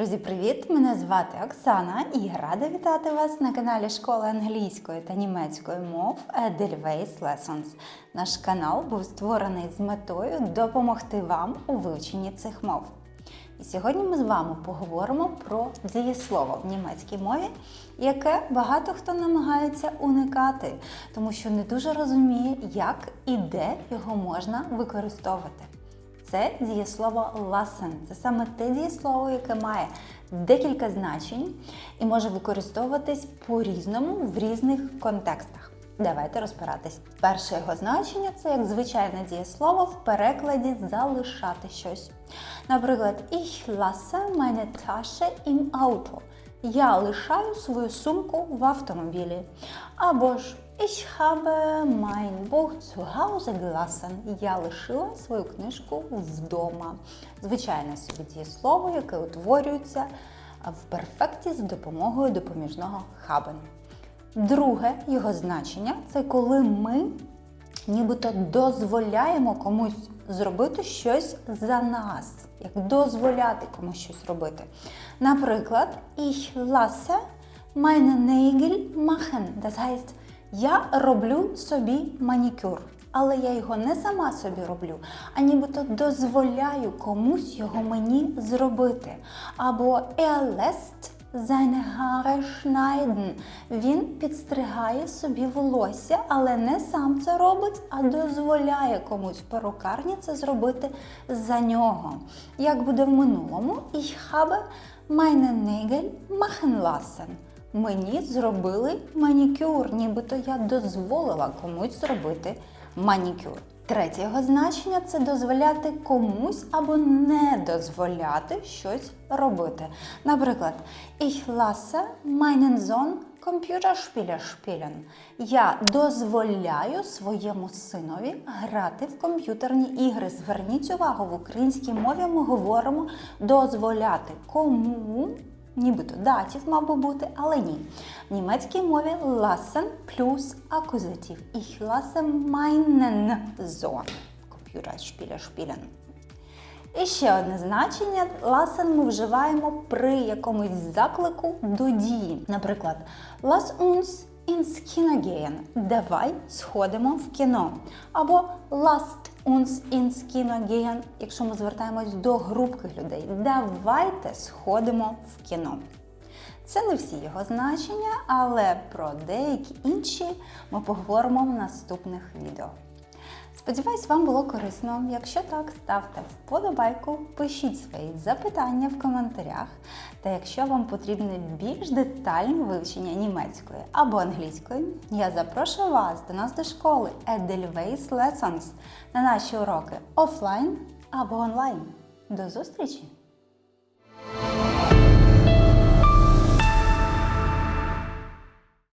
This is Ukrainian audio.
Друзі, привіт! Мене звати Оксана і рада вітати вас на каналі Школи англійської та німецької мов Edelweiss Lessons. Наш канал був створений з метою допомогти вам у вивченні цих мов. І сьогодні ми з вами поговоримо про дієслово в німецькій мові, яке багато хто намагається уникати, тому що не дуже розуміє, як і де його можна використовувати. Це дієслово lassen. Це саме те дієслово, яке має декілька значень і може використовуватись по-різному в різних контекстах. Давайте розбиратись. Перше його значення це як звичайне дієслово в перекладі залишати щось. Наприклад, ich lasse meine Tasche im Auto. Я лишаю свою сумку в автомобілі. Або ж Ich habe mein Buch zu Hause gelassen. Я лишила свою книжку вдома. Звичайне собі дієслово, яке утворюється в перфекті за допомогою допоміжного haben. Друге його значення це коли ми нібито дозволяємо комусь зробити щось за нас, як дозволяти комусь щось робити. Наприклад, ich lasse meine Nägel machen. Das heißt, я роблю собі манікюр, але я його не сама собі роблю, а нібито дозволяю комусь його мені зробити. Або lässt seine Haare. Він підстригає собі волосся, але не сам це робить, а дозволяє комусь в перукарні це зробити за нього. Як буде в минулому, ich habe meine Nägel machen lassen. Мені зробили манікюр, нібито я дозволила комусь зробити манікюр. Третє його значення це дозволяти комусь або не дозволяти щось робити. Наприклад, ich lasse meinen Sohn Computerspiele. Я дозволяю своєму синові грати в комп'ютерні ігри. Зверніть увагу, в українській мові ми говоримо дозволяти кому. Нібито датів мав би бути, але ні. В німецькій мові lassen плюс акузатив. Ich lasse meinen Sohn Computerspiele spielen. І ще одне значення lassen ми вживаємо при якомусь заклику до дії. Наприклад, lass uns ins Kino gehen. Давай сходимо в кіно. Або lasst uns ins Kino gehen, якщо ми звертаємось до групки людей. Давайте сходимо в кіно. Це не всі його значення, але про деякі інші ми поговоримо в наступних відео. Сподіваюсь, вам було корисно. Якщо так, ставте вподобайку, пишіть свої запитання в коментарях. Та якщо вам потрібне більш детальне вивчення німецької або англійської, я запрошую вас до нас до школи Edelweiss Lessons на наші уроки офлайн або онлайн. До зустрічі!